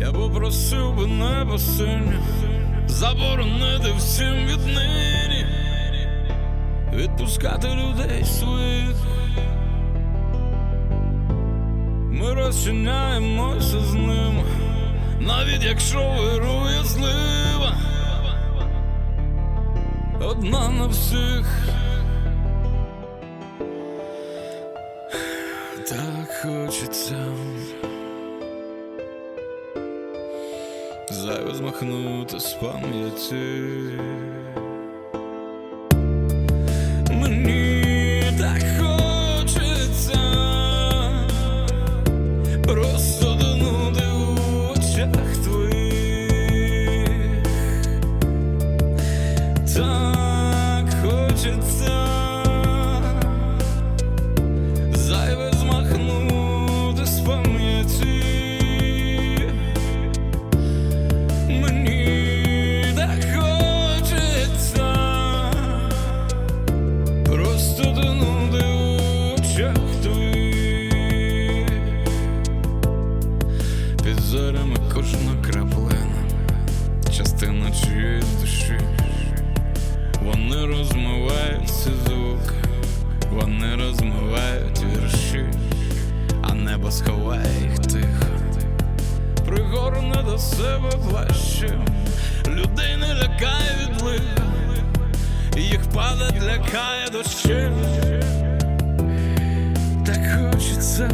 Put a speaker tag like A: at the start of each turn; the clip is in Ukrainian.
A: Я попросив би небо синє заборонити всім віднині відпускати людей своїх. Ми розчиняємося з ними, навіть якщо вирує злива, одна на всіх. Так хочеться зайве змахнути з пам'яті. Так хочеться просто донути в очах твоїх. Так хочеться Зорями кожна краплина Частина чиєїсь душі. Вони розмивають ці звуки Вони розмивають вірші А небо сховає їх тихо. Пригорне до себе плащем Людей не лякає відлив Їх падать лякає дощем Так хочеться